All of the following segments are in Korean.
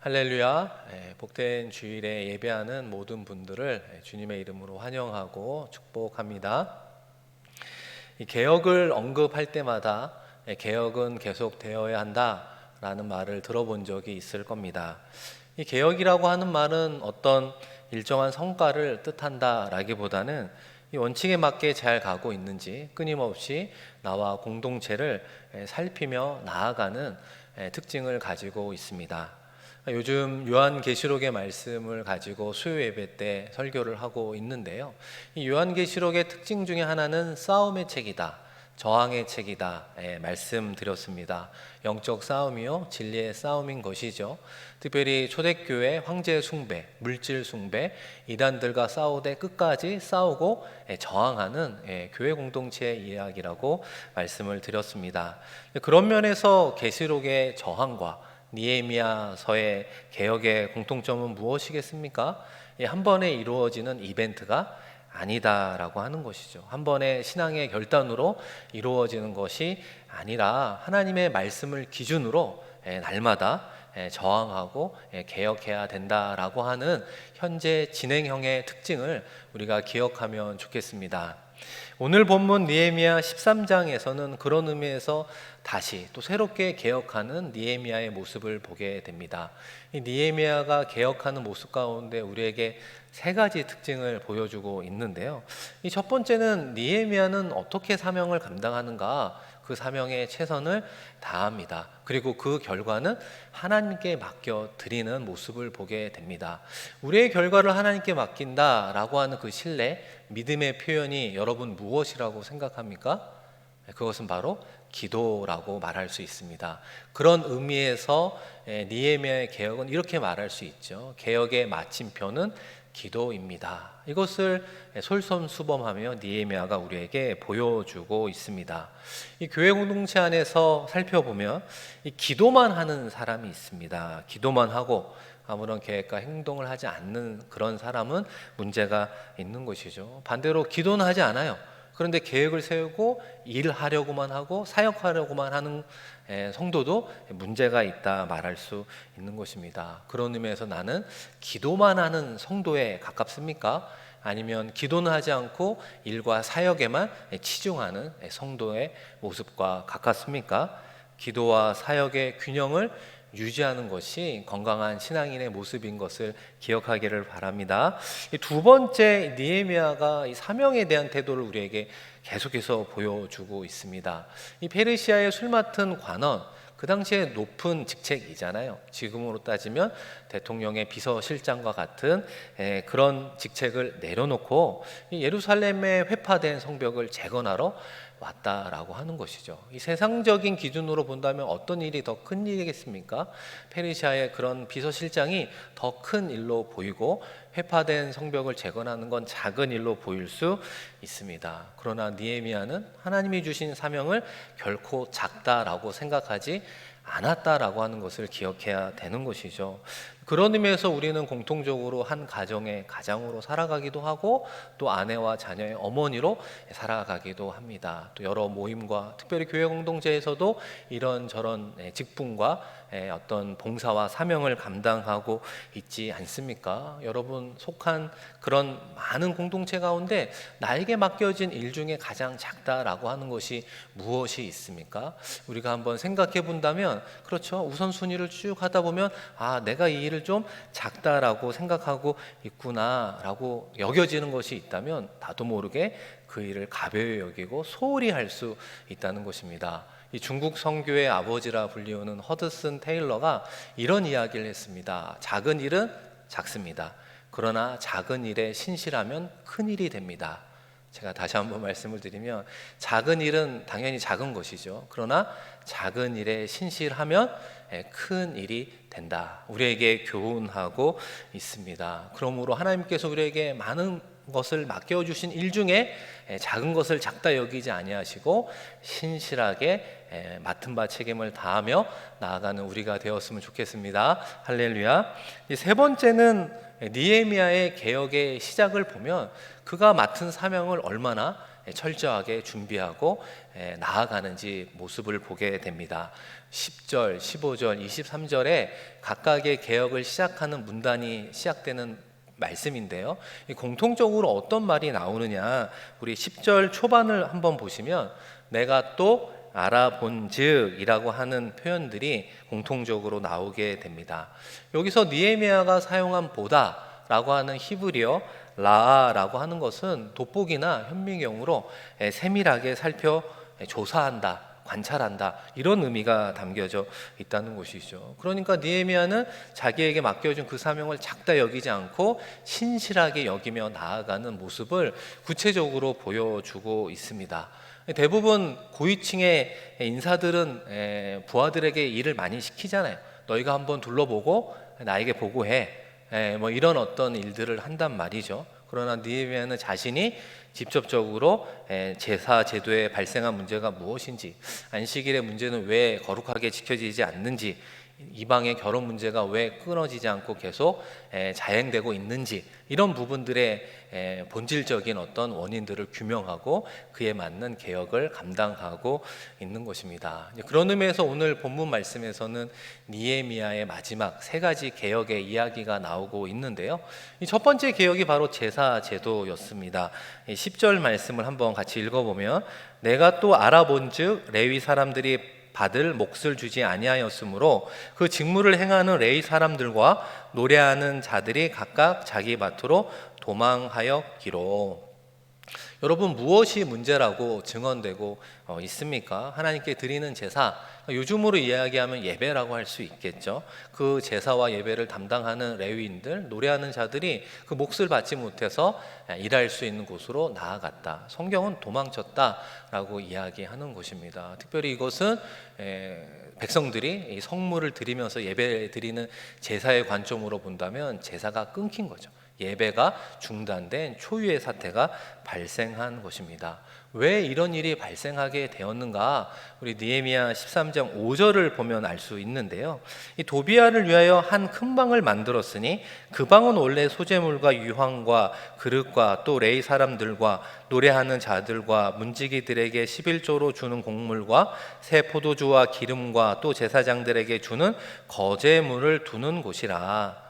할렐루야. 예, 복된 주일에 예배하는 모든 분들을 예, 주님의 이름으로 환영하고 축복합니다. 이 개혁을 언급할 때마다 예, 개혁은 계속 되어야 한다라는 말을 들어본 적이 있을 겁니다. 이 개혁이라고 하는 말은 어떤 일정한 성과를 뜻한다라기보다는 이 원칙에 맞게 잘 가고 있는지 끊임없이 나와 공동체를 예, 살피며 나아가는 예, 특징을 가지고 있습니다. 요즘 요한계시록의 말씀을 가지고 수요 예배 때 설교를 하고 있는데요. 이 요한계시록의 특징 중에 하나는 싸움의 책이다. 저항의 책이다. 예, 말씀드렸습니다. 영적 싸움이요. 진리의 싸움인 것이죠. 특별히 초대교회 황제 숭배, 물질 숭배, 이단들과 싸우되 끝까지 싸우고 예, 저항하는 예, 교회 공동체의 이야기라고 말씀을 드렸습니다. 그런 면에서 계시록의 저항과 니에미아서의 개혁의 공통점은 무엇이겠습니까? 예, 한 번에 이루어지는 이벤트가 아니다라고 하는 것이죠. 한 번의 신앙의 결단으로 이루어지는 것이 아니라 하나님의 말씀을 기준으로 예, 날마다 예, 저항하고 개혁해야 된다라고 하는 현재 진행형의 특징을 우리가 기억하면 좋겠습니다. 오늘 본문 니에미야 13장에서는 그런 의미에서 다시 또 새롭게 개혁하는 니에미야의 모습을 보게 됩니다. 이 니에미야가 개혁하는 모습 가운데 우리에게 세 가지 특징을 보여주고 있는데요. 이 첫 번째는 니에미야는 어떻게 사명을 감당하는가 그 사명에 최선을 다합니다. 그리고 그 결과는 하나님께 맡겨 드리는 모습을 보게 됩니다. 우리의 결과를 하나님께 맡긴다라고 하는 그 신뢰, 믿음의 표현이 여러분 무엇이라고 생각합니까? 그것은 바로 기도라고 말할 수 있습니다. 그런 의미에서 니에미아의 개혁은 이렇게 말할 수 있죠. 개혁의 마침표는 기도입니다. 이것을 솔선수범하며 니에미아가 우리에게 보여주고 있습니다. 이 교회 공동체 안에서 살펴보면 이 기도만 하는 사람이 있습니다. 기도만 하고 아무런 계획과 행동을 하지 않는 그런 사람은 문제가 있는 것이죠. 반대로 기도는 하지 않아요. 그런데 계획을 세우고 일하려고만 하고 사역하려고만 하는 성도도 문제가 있다 말할 수 있는 것입니다. 그런 의미에서 나는 기도만 하는 성도에 가깝습니까? 아니면 기도는 하지 않고 일과 사역에만 치중하는 성도의 모습과 가깝습니까? 기도와 사역의 균형을 유지하는 것이 건강한 신앙인의 모습인 것을 기억하기를 바랍니다. 두 번째 니에미아가 이 사명에 대한 태도를 우리에게 계속해서 보여주고 있습니다. 이 페르시아의 술 맡은 관원 그 당시에 높은 직책이잖아요. 지금으로 따지면 대통령의 비서실장과 같은 그런 직책을 내려놓고 예루살렘에 회파된 성벽을 재건하러 왔다라고 하는 것이죠. 이 세상적인 기준으로 본다면 어떤 일이 더 큰 일이겠습니까? 페르시아의 그런 비서실장이 더 큰 일로 보이고 회파된 성벽을 재건하는 건 작은 일로 보일 수 있습니다. 그러나 니에미아는 하나님이 주신 사명을 결코 작다라고 생각하지 않았다라고 하는 것을 기억해야 되는 것이죠. 그런 의미에서 우리는 공통적으로 한 가정의 가장으로 살아가기도 하고 또 아내와 자녀의 어머니로 살아가기도 합니다. 또 여러 모임과 특별히 교회 공동체에서도 이런 저런 직분과 어떤 봉사와 사명을 감당하고 있지 않습니까? 여러분 속한 그런 많은 공동체 가운데 나에게 맡겨진 일 중에 가장 작다라고 하는 것이 무엇이 있습니까? 우리가 한번 생각해 본다면 그렇죠. 우선순위를 쭉 하다 보면 아, 내가 이 일을 일을 좀 작다라고 생각하고 있구나라고 여겨지는 것이 있다면 나도 모르게 그 일을 가벼이 여기고 소홀히 할 수 있다는 것입니다. 이 중국 성교의 아버지라 불리우는 허드슨 테일러가 이런 이야기를 했습니다. 작은 일은 작습니다. 그러나 작은 일에 신실하면 큰 일이 됩니다. 제가 다시 한번 말씀을 드리면 작은 일은 당연히 작은 것이죠. 그러나 작은 일에 신실하면 큰 일이 된다. 우리에게 교훈하고 있습니다. 그러므로 하나님께서 우리에게 많은 것을 맡겨 주신 일 중에 작은 것을 작다 여기지 아니하시고 신실하게 맡은 바 책임을 다하며 나아가는 우리가 되었으면 좋겠습니다. 할렐루야. 세 번째는 니에미아의 개혁의 시작을 보면 그가 맡은 사명을 얼마나 철저하게 준비하고 에, 나아가는지 모습을 보게 됩니다. 10절, 15절, 23절에 각각의 개혁을 시작하는 문단이 시작되는 말씀인데요. 이 공통적으로 어떤 말이 나오느냐? 우리 10절 초반을 한번 보시면 내가 또 알아본 즉이라고 하는 표현들이 공통적으로 나오게 됩니다. 여기서 니에미아가 사용한 보다라고 하는 히브리어 라라고 하는 것은 돋보기나 현미경으로 세밀하게 살펴 조사한다, 관찰한다 이런 의미가 담겨져 있다는 것이죠. 그러니까 니에미아는 자기에게 맡겨준 그 사명을 작다 여기지 않고 신실하게 여기며 나아가는 모습을 구체적으로 보여주고 있습니다. 대부분 고위층의 인사들은 부하들에게 일을 많이 시키잖아요. 너희가 한번 둘러보고 나에게 보고해. 뭐 이런 어떤 일들을 한단 말이죠. 그러나 니에미아는 자신이 직접적으로 제사 제도에 발생한 문제가 무엇인지 안식일의 문제는 왜 거룩하게 지켜지지 않는지 이방의 결혼 문제가 왜 끊어지지 않고 계속 자행되고 있는지 이런 부분들의 본질적인 어떤 원인들을 규명하고 그에 맞는 개혁을 감당하고 있는 것입니다. 그런 의미에서 오늘 본문 말씀에서는 니에미아의 마지막 세 가지 개혁의 이야기가 나오고 있는데요. 첫 번째 개혁이 바로 제사 제도였습니다. 10절 말씀을 한번 같이 읽어보면 내가 또 알아본즉 레위 사람들이 받을 몫을 주지 아니하였으므로 그 직무를 행하는 레이 사람들과 노래하는 자들이 각각 자기 밭으로 도망하였기로 여러분 무엇이 문제라고 증언되고 어, 있습니까? 하나님께 드리는 제사 요즘으로 이야기하면 예배라고 할 수 있겠죠. 그 제사와 예배를 담당하는 레위인들 노래하는 자들이 그 몫을 받지 못해서 일할 수 있는 곳으로 나아갔다. 성경은 도망쳤다라고 이야기하는 것입니다. 특별히 이것은 백성들이 성물을 드리면서 예배 드리는 제사의 관점으로 본다면 제사가 끊긴 거죠. 예배가 중단된 초유의 사태가 발생한 것입니다. 왜 이런 일이 발생하게 되었는가? 우리 니에미야 13장 5절을 보면 알 수 있는데요. 이 도비아를 위하여 한 큰 방을 만들었으니 그 방은 원래 소재물과 유황과 그릇과 또 레이 사람들과 노래하는 자들과 문지기들에게 11조로 주는 곡물과 새 포도주와 기름과 또 제사장들에게 주는 거제물을 두는 곳이라.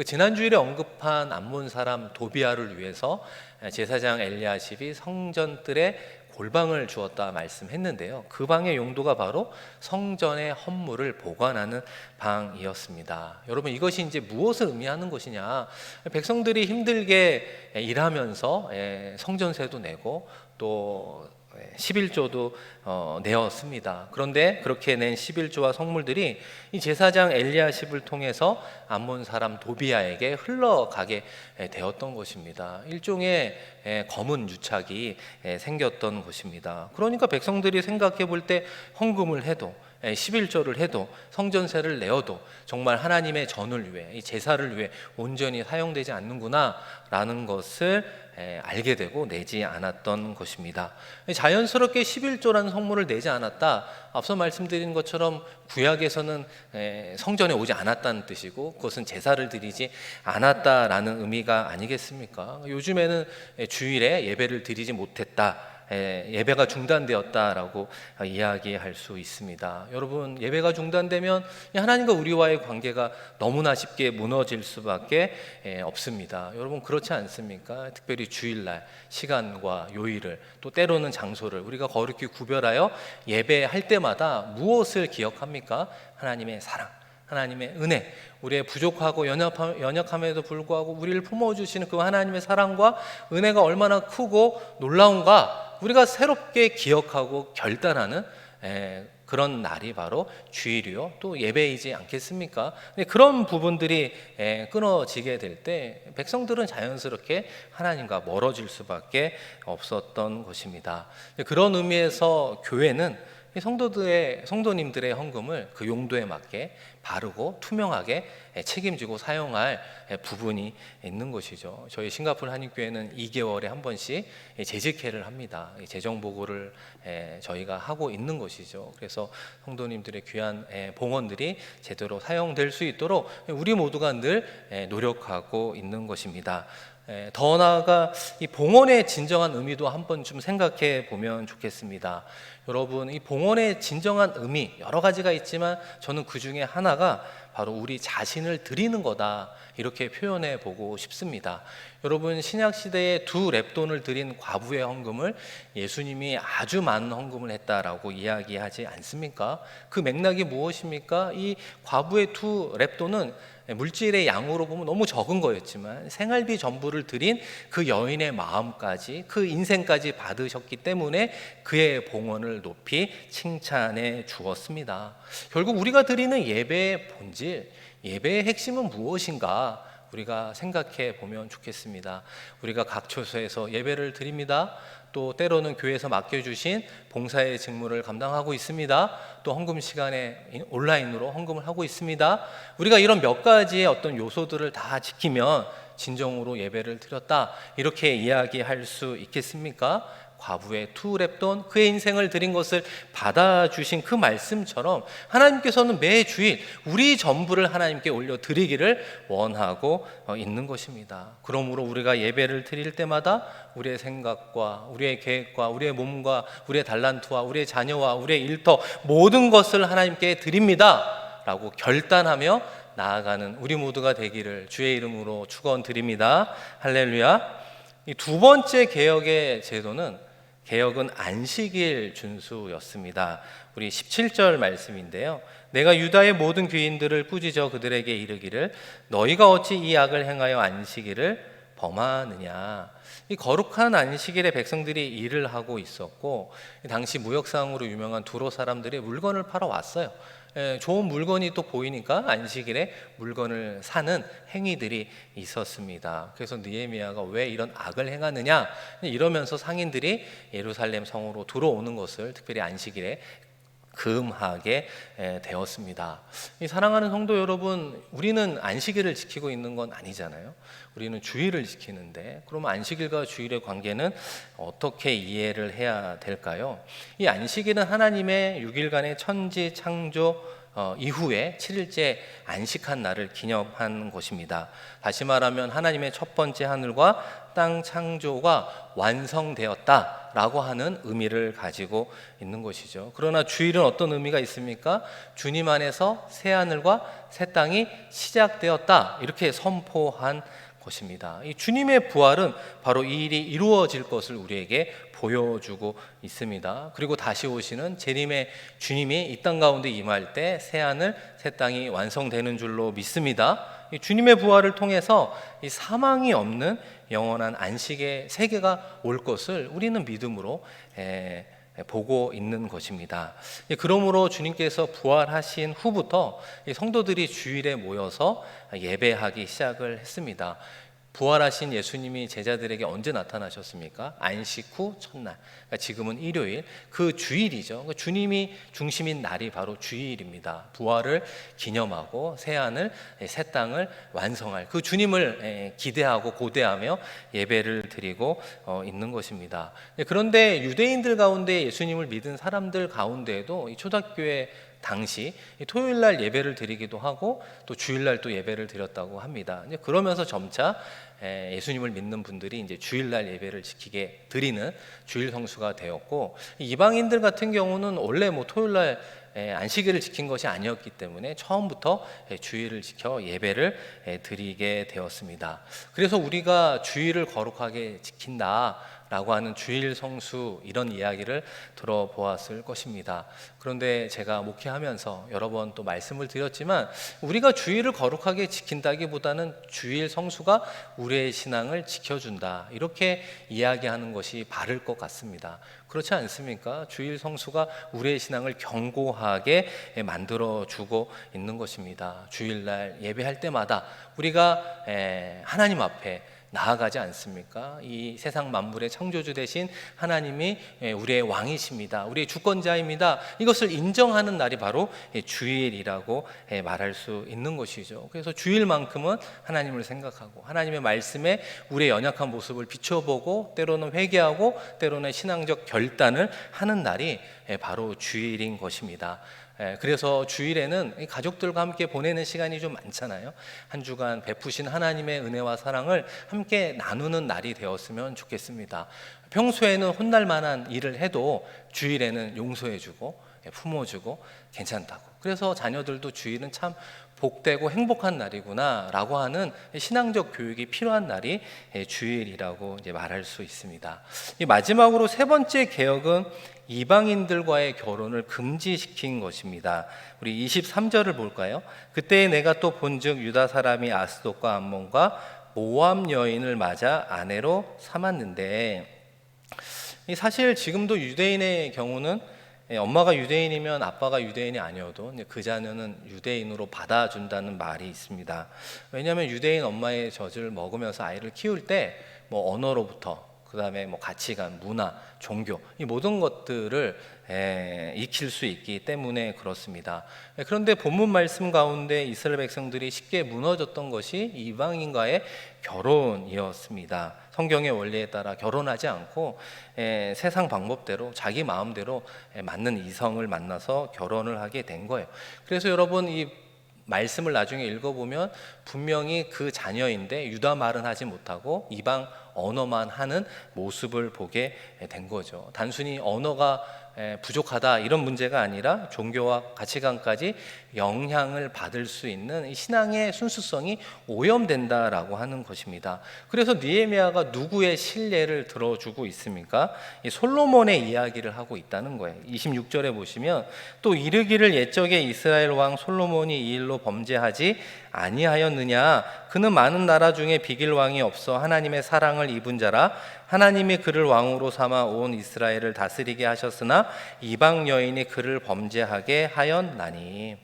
그 지난 주일에 언급한 암몬 사람 도비아를 위해서 제사장 엘리야십이 성전들의 골방을 주었다 말씀했는데요. 그 방의 용도가 바로 성전의 헌물을 보관하는 방이었습니다. 여러분 이것이 이제 무엇을 의미하는 것이냐? 백성들이 힘들게 일하면서 성전세도 내고 또 11조도 어, 내었습니다. 그런데 그렇게 낸 11조와 성물들이 이 제사장 엘리야십을 통해서 암몬 사람 도비아에게 흘러가게 되었던 것입니다. 일종의 검은 유착이 생겼던 것입니다. 그러니까 백성들이 생각해 볼 때 헌금을 해도 11조를 해도 성전세를 내어도 정말 하나님의 전을 위해 제사를 위해 온전히 사용되지 않는구나라는 것을 알게 되고 내지 않았던 것입니다. 자연스럽게 11조라는 성물을 내지 않았다. 앞서 말씀드린 것처럼 구약에서는 성전에 오지 않았다는 뜻이고 그것은 제사를 드리지 않았다라는 의미가 아니겠습니까? 요즘에는 주일에 예배를 드리지 못했다. 예배가 중단되었다라고 이야기할 수 있습니다. 여러분 예배가 중단되면 하나님과 우리와의 관계가 너무나 쉽게 무너질 수밖에 없습니다. 여러분 그렇지 않습니까? 특별히 주일날 시간과 요일을 또 때로는 장소를 우리가 거룩히 구별하여 예배할 때마다 무엇을 기억합니까? 하나님의 사랑. 하나님의 은혜, 우리의 부족하고 연약함에도 불구하고 우리를 품어주시는 그 하나님의 사랑과 은혜가 얼마나 크고 놀라운가 우리가 새롭게 기억하고 결단하는 그런 날이 바로 주일이요 또 예배이지 않겠습니까? 그런 부분들이 끊어지게 될 때 백성들은 자연스럽게 하나님과 멀어질 수밖에 없었던 것입니다. 그런 의미에서 교회는 성도들의 성도님들의 헌금을 그 용도에 맞게 바르고 투명하게 책임지고 사용할 부분이 있는 것이죠. 저희 싱가포르 한인교회는 2개월에 한 번씩 재직회를 합니다. 재정 보고를 저희가 하고 있는 것이죠. 그래서 성도님들의 귀한 봉헌들이 제대로 사용될 수 있도록 우리 모두가 늘 노력하고 있는 것입니다. 더 나아가 이 봉헌의 진정한 의미도 한번 좀 생각해 보면 좋겠습니다. 여러분, 이 봉헌의 진정한 의미 여러 가지가 있지만 저는 그 중에 하나가 바로 우리 자신을 드리는 거다. 이렇게 표현해 보고 싶습니다. 여러분, 신약 시대에 두 랩돈을 드린 과부의 헌금을 예수님이 아주 많은 헌금을 했다라고 이야기하지 않습니까? 그 맥락이 무엇입니까? 이 과부의 두 랩돈은 물질의 양으로 보면 너무 적은 거였지만 생활비 전부를 드린 그 여인의 마음까지 그 인생까지 받으셨기 때문에 그의 봉헌을 높이 칭찬해 주었습니다. 결국 우리가 드리는 예배의 본질, 예배의 핵심은 무엇인가? 우리가 생각해 보면 좋겠습니다. 우리가 각 처소에서 예배를 드립니다. 또 때로는 교회에서 맡겨주신 봉사의 직무를 감당하고 있습니다. 또 헌금 시간에 온라인으로 헌금을 하고 있습니다. 우리가 이런 몇 가지의 어떤 요소들을 다 지키면 진정으로 예배를 드렸다. 이렇게 이야기할 수 있겠습니까? 과부의 투랩돈 그의 인생을 드린 것을 받아주신 그 말씀처럼 하나님께서는 매 주일 우리 전부를 하나님께 올려 드리기를 원하고 어, 있는 것입니다. 그러므로 우리가 예배를 드릴 때마다 우리의 생각과 우리의 계획과 우리의 몸과 우리의 달란트와 우리의 자녀와 우리의 일터 모든 것을 하나님께 드립니다. 라고 결단하며 나아가는 우리 모두가 되기를 주의 이름으로 축원드립니다. 할렐루야. 이 두 번째 개혁의 제도는 개혁은 안식일 준수였습니다. 우리 17절 말씀인데요. 내가 유다의 모든 귀인들을 꾸짖어 그들에게 이르기를 너희가 어찌 이 악을 행하여 안식일을 범하느냐. 이 거룩한 안식일에 백성들이 일을 하고 있었고 당시 무역상으로 유명한 두로 사람들이 물건을 팔아 왔어요. 예, 좋은 물건이 또 보이니까 안식일에 물건을 사는 행위들이 있었습니다. 그래서 느헤미야가 왜 이런 악을 행하느냐 이러면서 상인들이 예루살렘 성으로 들어오는 것을 특별히 안식일에 금하게 되었습니다. 사랑하는 성도 여러분, 우리는 안식일을 지키고 있는 건 아니잖아요. 우리는 주일을 지키는데, 그러면 안식일과 주일의 관계는 어떻게 이해를 해야 될까요? 이 안식일은 하나님의 6일간의 천지 창조 어, 이후에 7일째 안식한 날을 기념한 것입니다. 다시 말하면 하나님의 첫 번째 하늘과 땅 창조가 완성되었다라고 하는 의미를 가지고 있는 것이죠. 그러나 주일은 어떤 의미가 있습니까? 주님 안에서 새 하늘과 새 땅이 시작되었다 이렇게 선포한 것입니다. 이 주님의 부활은 바로 이 일이 이루어질 것을 우리에게 보여주고 있습니다. 그리고 다시 오시는 재림의 주님이 이 땅 가운데 임할 때 새 하늘 새 땅이 완성되는 줄로 믿습니다. 주님의 부활을 통해서 이 사망이 없는 영원한 안식의 세계가 올 것을 우리는 믿음으로 에, 보고 있는 것입니다. 그러므로 주님께서 부활하신 후부터 성도들이 주일에 모여서 예배하기 시작을 했습니다. 부활하신 예수님이 제자들에게 언제 나타나셨습니까? 안식 후 첫날. 그러니까 지금은 일요일. 그 주일이죠. 그러니까 주님이 중심인 날이 바로 주일입니다. 부활을 기념하고 새하늘, 새 땅을 완성할 그 주님을 기대하고 고대하며 예배를 드리고 어, 있는 것입니다. 그런데 유대인들 가운데 예수님을 믿은 사람들 가운데에도 초등교회 당시 토요일 날 예배를 드리기도 하고 또 주일 날또 예배를 드렸다고 합니다. 그러면서 점차 예수님을 믿는 분들이 이제 주일 날 예배를 지키게 드리는 주일 성수가 되었고 이방인들 같은 경우는 원래 뭐 토요일 날 안식일을 지킨 것이 아니었기 때문에 처음부터 주일을 지켜 예배를 드리게 되었습니다. 그래서 우리가 주일을 거룩하게 지킨다. 라고 하는 주일 성수 이런 이야기를 들어보았을 것입니다. 그런데 제가 목회하면서 여러 번 또 말씀을 드렸지만 우리가 주일을 거룩하게 지킨다기보다는 주일 성수가 우리의 신앙을 지켜준다. 이렇게 이야기하는 것이 바를 것 같습니다. 그렇지 않습니까? 주일 성수가 우리의 신앙을 견고하게 만들어 주고 있는 것입니다. 주일날 예배할 때마다 우리가 하나님 앞에 나아가지 않습니까? 이 세상 만물의 창조주 되신 하나님이 예, 우리의 왕이십니다. 우리의 주권자입니다. 이것을 인정하는 날이 바로 예, 주일이라고 예, 말할 수 있는 것이죠. 그래서 주일만큼은 하나님을 생각하고 하나님의 말씀에 우리의 연약한 모습을 비춰보고 때로는 회개하고 때로는 신앙적 결단을 하는 날이 바로 주일인 것입니다. 예, 그래서 주일에는 가족들과 함께 보내는 시간이 좀 많잖아요. 한 주간 베푸신 하나님의 은혜와 사랑을 함께 나누는 날이 되었으면 좋겠습니다. 평소에는 혼날 만한 일을 해도 주일에는 용서해주고 예, 품어주고 괜찮다고. 그래서 자녀들도 주일은 참 복되고 행복한 날이구나라고 하는 신앙적 교육이 필요한 날이 예, 주일이라고 이제 말할 수 있습니다. 마지막으로 세 번째 개혁은 이방인들과의 결혼을 금지시킨 것입니다. 우리 23절을 볼까요? 그때 내가 또 본즉 유다 사람이 아스돗과 암몬과 모함 여인을 맞아 아내로 삼았는데 사실 지금도 유대인의 경우는 엄마가 유대인이면 아빠가 유대인이 아니어도 그 자녀는 유대인으로 받아준다는 말이 있습니다. 왜냐하면 유대인 엄마의 젖을 먹으면서 아이를 키울 때 뭐 언어로부터 그 다음에 뭐 가치관, 문화, 종교 이 모든 것들을 에, 익힐 수 있기 때문에 그렇습니다. 그런데 본문 말씀 가운데 이스라엘 백성들이 쉽게 무너졌던 것이 이방인과의 결혼이었습니다. 성경의 원리에 따라 결혼하지 않고 에, 세상 방법대로 자기 마음대로 에, 맞는 이성을 만나서 결혼을 하게 된 거예요. 그래서 여러분 이 말씀을 나중에 읽어보면 분명히 그 자녀인데 유다 말은 하지 못하고 이방 언어만 하는 모습을 보게 된 거죠. 단순히 언어가 부족하다 이런 문제가 아니라 종교와 가치관까지 영향을 받을 수 있는 신앙의 순수성이 오염된다라고 하는 것입니다. 그래서 니에미아가 누구의 신뢰를 들어주고 있습니까? 솔로몬의 이야기를 하고 있다는 거예요. 26절에 보시면 또 이르기를 옛적에 이스라엘 왕 솔로몬이 이 일로 범죄하지 아니하였느냐 그는 많은 나라 중에 비길 왕이 없어 하나님의 사랑을 입은 자라 하나님이 그를 왕으로 삼아 온 이스라엘을 다스리게 하셨으나 이방 여인이 그를 범죄하게 하였나니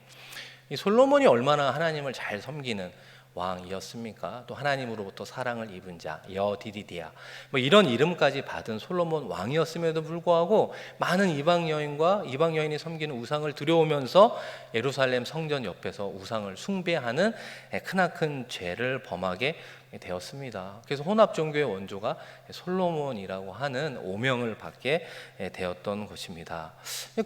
이 솔로몬이 얼마나 하나님을 잘 섬기는 왕이었습니까? 또 하나님으로부터 사랑을 입은 자 여디디디아 뭐 이런 이름까지 받은 솔로몬 왕이었음에도 불구하고 많은 이방 여인과 이방 여인이 섬기는 우상을 들여오면서 예루살렘 성전 옆에서 우상을 숭배하는 크나큰 죄를 범하게 되었습니다. 그래서 혼합 종교의 원조가 솔로몬이라고 하는 오명을 받게 되었던 것입니다.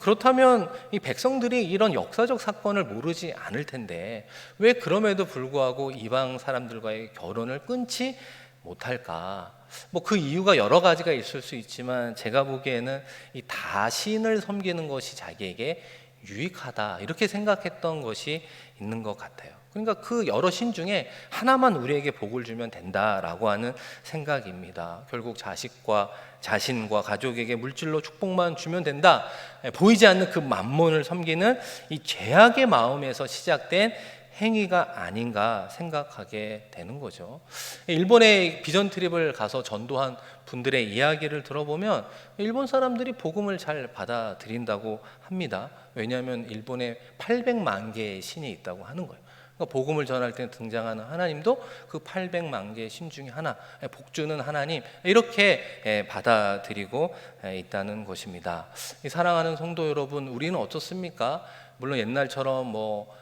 그렇다면 이 백성들이 이런 역사적 사건을 모르지 않을 텐데 왜 그럼에도 불구하고 이방 사람들과의 결혼을 끊지 못할까? 뭐 그 이유가 여러 가지가 있을 수 있지만 제가 보기에는 이 다신을 섬기는 것이 자기에게 유익하다 이렇게 생각했던 것이 있는 것 같아요. 그러니까 그 여러 신 중에 하나만 우리에게 복을 주면 된다라고 하는 생각입니다. 결국 자식과 자신과 가족에게 물질로 축복만 주면 된다. 예, 보이지 않는 그 만몬을 섬기는 이 죄악의 마음에서 시작된 행위가 아닌가 생각하게 되는 거죠. 일본에 비전 트립을 가서 전도한 분들의 이야기를 들어보면 일본 사람들이 복음을 잘 받아들인다고 합니다. 왜냐하면 일본에 800만 개의 신이 있다고 하는 거예요. 그러니까 복음을 전할 때 등장하는 하나님도 그 800만 개의 신 중에 하나, 복주는 하나님 이렇게 받아들이고 있다는 것입니다. 사랑하는 성도 여러분, 우리는 어떻습니까? 물론 옛날처럼 뭐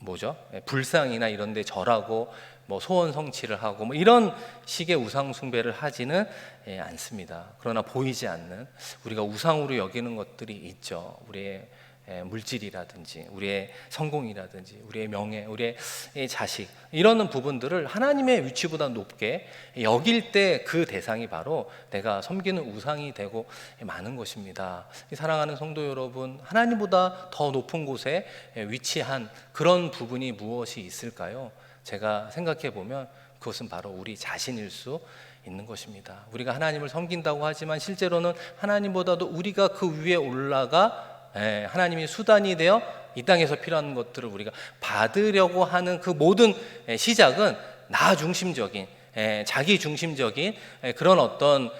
뭐죠? 불상이나 이런데 절하고 뭐 소원 성취를 하고 뭐 이런 식의 우상 숭배를 하지는 않습니다. 그러나 보이지 않는 우리가 우상으로 여기는 것들이 있죠. 우리의 예, 물질이라든지 우리의 성공이라든지 우리의 명예, 우리의 자식 이런 부분들을 하나님의 위치보다 높게 여길 때 그 대상이 바로 내가 섬기는 우상이 되고 많은 것입니다. 사랑하는 성도 여러분, 하나님보다 더 높은 곳에 위치한 그런 부분이 무엇이 있을까요? 제가 생각해 보면 그것은 바로 우리 자신일 수 있는 것입니다. 우리가 하나님을 섬긴다고 하지만 실제로는 하나님보다도 우리가 그 위에 올라가 예, 하나님이 수단이 되어 이 땅에서 필요한 것들을 우리가 받으려고 하는 그 모든 예, 시작은 나 중심적인 예, 자기 중심적인 그런 어떤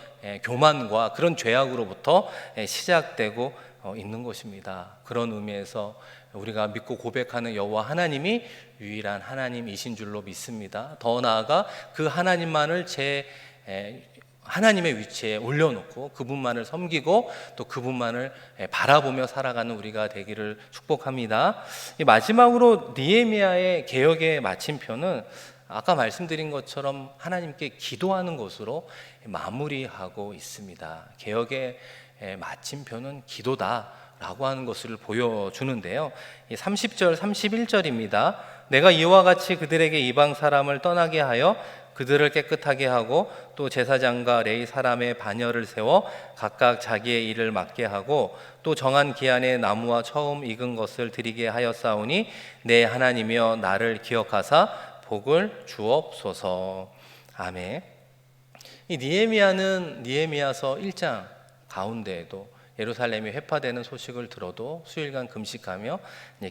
교만과 그런 죄악으로부터 시작되고 어, 있는 것입니다. 그런 의미에서 우리가 믿고 고백하는 여호와 하나님이 유일한 하나님이신 줄로 믿습니다. 더 나아가 그 하나님만을 제 에, 하나님의 위치에 올려놓고 그분만을 섬기고 또 그분만을 에, 바라보며 살아가는 우리가 되기를 축복합니다. 이 마지막으로 니에미아의 개혁의 마침표는 아까 말씀드린 것처럼 하나님께 기도하는 것으로 마무리하고 있습니다. 개혁의 에, 마침표는 기도다 라고 하는 것을 보여주는데요. 이 30절, 31절입니다. 내가 이와 같이 그들에게 이방 사람을 떠나게 하여 그들을 깨끗하게 하고 또 제사장과 레이 사람의 반열을 세워 각각 자기의 일을 맡게 하고 또 정한 기한에 나무와 처음 익은 것을 드리게 하였사오니 내 하나님이여 나를 기억하사 복을 주옵소서. 아멘. 이 니에미아는 니에미아서 1장 가운데에도 예루살렘이 회파되는 소식을 들어도 수일간 금식하며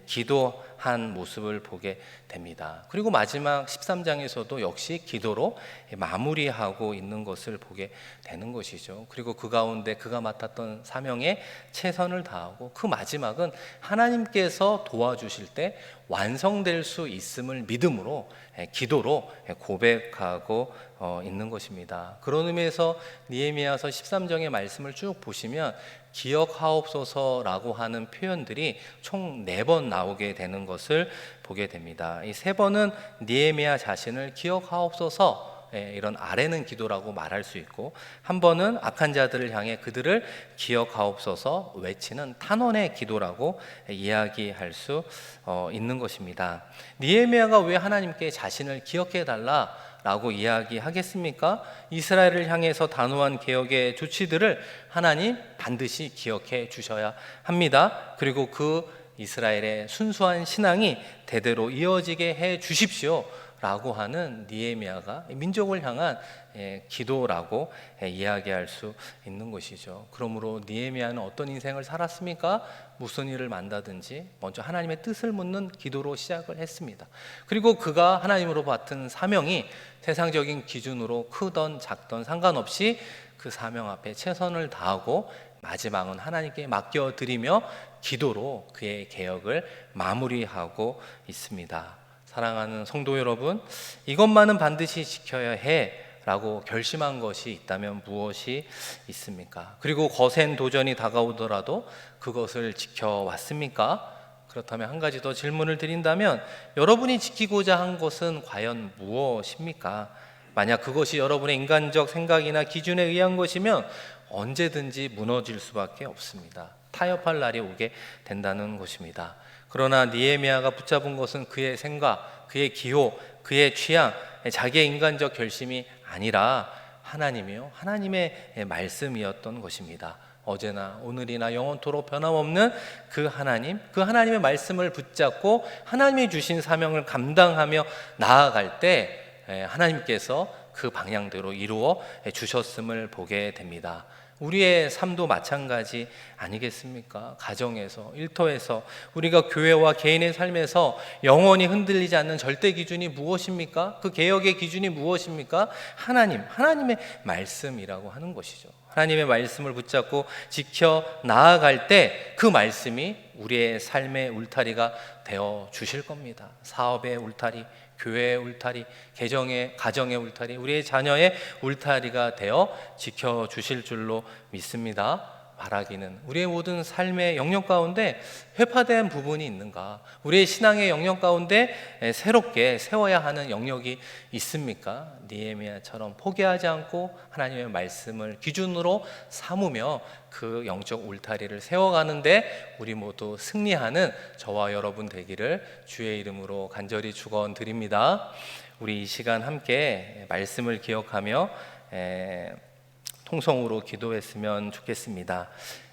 기도한 모습을 보게 됩니다. 그리고 마지막 13장에서도 역시 기도로 마무리하고 있는 것을 보게 되는 것이죠. 그리고 그 가운데 그가 맡았던 사명에 최선을 다하고 그 마지막은 하나님께서 도와주실 때 완성될 수 있음을 믿음으로 기도로 고백하고 어, 있는 것입니다. 그런 의미에서 니에미아서 13장의 말씀을 쭉 보시면 기억하옵소서라고 하는 표현들이 총 네 번 나오게 되는 것을 보게 됩니다. 이 세 번은 니에미아 자신을 기억하옵소서 예, 이런 아래는 기도라고 말할 수 있고 한 번은 악한 자들을 향해 그들을 기억하옵소서 외치는 탄원의 기도라고 이야기할 수 어, 있는 것입니다. 니에미아가 왜 하나님께 자신을 기억해 달라 라고 이야기하겠습니까? 이스라엘을 향해서 단호한 개혁의 조치들을 하나님 반드시 기억해 주셔야 합니다. 그리고 그 이스라엘의 순수한 신앙이 대대로 이어지게 해 주십시오. 라고 하는 니에미아가 민족을 향한 예, 기도라고 예, 이야기할 수 있는 것이죠. 그러므로 니에미아는 어떤 인생을 살았습니까? 무슨 일을 만다든지 먼저 하나님의 뜻을 묻는 기도로 시작을 했습니다. 그리고 그가 하나님으로 받은 사명이 세상적인 기준으로 크던 작던 상관없이 그 사명 앞에 최선을 다하고 마지막은 하나님께 맡겨드리며 기도로 그의 개혁을 마무리하고 있습니다. 사랑하는 성도 여러분, 이것만은 반드시 지켜야 해. 라고 결심한 것이 있다면 무엇이 있습니까? 그리고 거센 도전이 다가오더라도 그것을 지켜왔습니까? 그렇다면 한 가지 더 질문을 드린다면 여러분이 지키고자 한 것은 과연 무엇입니까? 만약 그것이 여러분의 인간적 생각이나 기준에 의한 것이면 언제든지 무너질 수밖에 없습니다. 타협할 날이 오게 된다는 것입니다. 그러나 니에미아가 붙잡은 것은 그의 생각, 그의 기호, 그의 취향, 자기의 인간적 결심이 아니라 하나님이요 하나님의 말씀이었던 것입니다. 어제나 오늘이나 영원토록 변함없는 그 하나님, 그 하나님의 말씀을 붙잡고 하나님이 주신 사명을 감당하며 나아갈 때 하나님께서 그 방향대로 이루어 주셨음을 보게 됩니다. 우리의 삶도 마찬가지 아니겠습니까? 가정에서, 일터에서, 우리가 교회와 개인의 삶에서 영원히 흔들리지 않는 절대 기준이 무엇입니까? 그 개혁의 기준이 무엇입니까? 하나님, 하나님의 말씀이라고 하는 것이죠. 하나님의 말씀을 붙잡고 지켜 나아갈 때 그 말씀이 우리의 삶의 울타리가 되어 주실 겁니다. 사업의 울타리, 교회의 울타리, 개정의 가정의 울타리, 우리의 자녀의 울타리가 되어 지켜 주실 줄로 믿습니다. 바라기는 우리의 모든 삶의 영역 가운데 회파된 부분이 있는가? 우리의 신앙의 영역 가운데 새롭게 세워야 하는 영역이 있습니까? 니에미아처럼 포기하지 않고 하나님의 말씀을 기준으로 삼으며 그 영적 울타리를 세워가는데 우리 모두 승리하는 저와 여러분 되기를 주의 이름으로 간절히 축원드립니다. 우리 이 시간 함께 말씀을 기억하며 통성으로 기도했으면 좋겠습니다.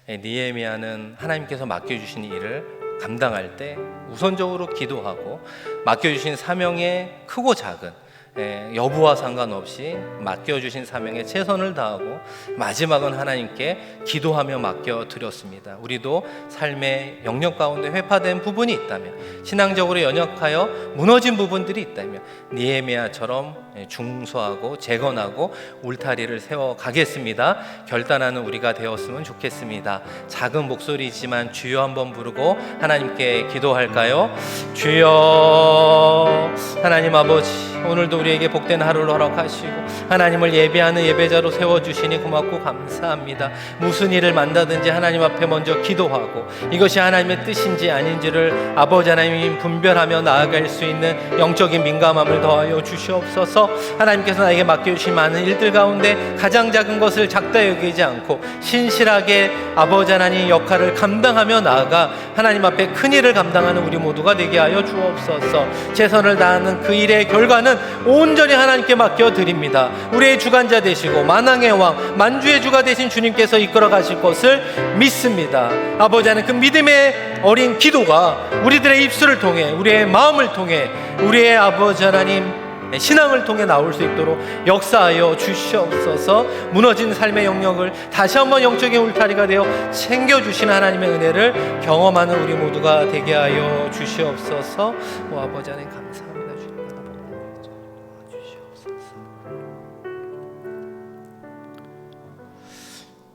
니에미아는 하나님께서 맡겨주신 일을 감당할 때 우선적으로 기도하고 맡겨주신 사명의 크고 작은 에, 여부와 상관없이 맡겨주신 사명에 최선을 다하고 마지막은 하나님께 기도하며 맡겨 드렸습니다. 우리도 삶의 영역 가운데 회파된 부분이 있다면 신앙적으로 연약하여 무너진 부분들이 있다면 니에미아처럼 중소하고 재건하고 울타리를 세워 가겠습니다. 결단하는 우리가 되었으면 좋겠습니다. 작은 목소리지만 주여 한번 부르고 하나님께 기도할까요? 주여 하나님 아버지 오늘도 우리에게 복된 하루를 허락하시고 하나님을 예배하는 예배자로 세워 주시니 고맙고 감사합니다. 무슨 일을 만나든지 하나님 앞에 먼저 기도하고 이것이 하나님의 뜻인지 아닌지를 아버지 하나님 분별하며 나아갈 수 있는 영적인 민감함을 더하여 주시옵소서. 하나님께서 나에게 맡겨 주신 많은 일들 가운데 가장 작은 것을 작다 여기지 않고 신실하게 아버지 하나님 역할을 감당하며 나아가 하나님 앞에 큰 일을 감당하는 우리 모두가 되게 하여 주옵소서. 최선을 다하는 그 일의 결과는 온전히 하나님께 맡겨 드립니다. 우리의 주관자 되시고 만왕의 왕, 만주의 주가 되신 주님께서 이끌어 가실 것을 믿습니다. 아버지 하나님 그 믿음의 어린 기도가 우리들의 입술을 통해 우리의 마음을 통해 우리의 아버지 하나님 신앙을 통해 나올 수 있도록 역사하여 주시옵소서 무너진 삶의 영역을 다시 한번 영적인 울타리가 되어 챙겨주시는 하나님의 은혜를 경험하는 우리 모두가 되게 하여 주시옵소서 오 아버지 하나님 감사합니다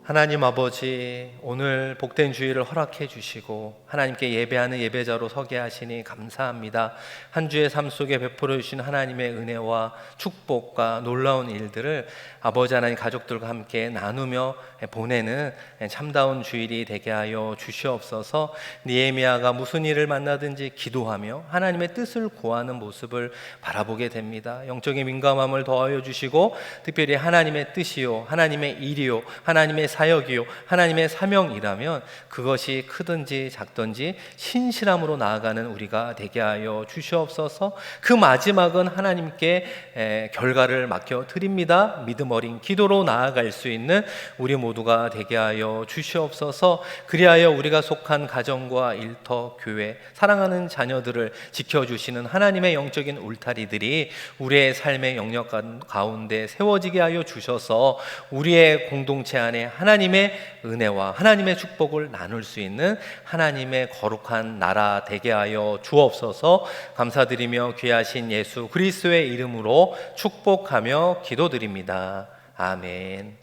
하나님 아버지 오늘 복된 주일을 허락해 주시고 하나님께 예배하는 예배자로 서게 하시니 감사합니다. 한 주의 삶 속에 베풀어 주신 하나님의 은혜와 축복과 놀라운 일들을 아버지 하나님 가족들과 함께 나누며 보내는 참다운 주일이 되게 하여 주시옵소서. 니에미아가 무슨 일을 만나든지 기도하며 하나님의 뜻을 구하는 모습을 바라보게 됩니다. 영적인 민감함을 더하여 주시고 특별히 하나님의 뜻이요, 하나님의 일이요, 하나님의 사역이요, 하나님의 사명이라면 그것이 크든지 작든지 신실함으로 나아가는 우리가 되게 하여 주시옵소서. 그 마지막은 하나님께 에, 결과를 맡겨 드립니다. 믿음 어린 기도로 나아갈 수 있는 우리 모두가 되게 하여 주시옵소서. 그리하여 우리가 속한 가정과 일터, 교회, 사랑하는 자녀들을 지켜 주시는 하나님의 영적인 울타리들이 우리의 삶의 영역 가운데 세워지게 하여 주셔서 우리의 공동체 안에 하나님의 은혜와 하나님의 축복을 나눌 수 있는 하나님의 거룩한 나라 되게 하여 주옵소서 감사드리며 귀하신 예수 그리스도의 이름으로 축복하며 기도드립니다. 아멘.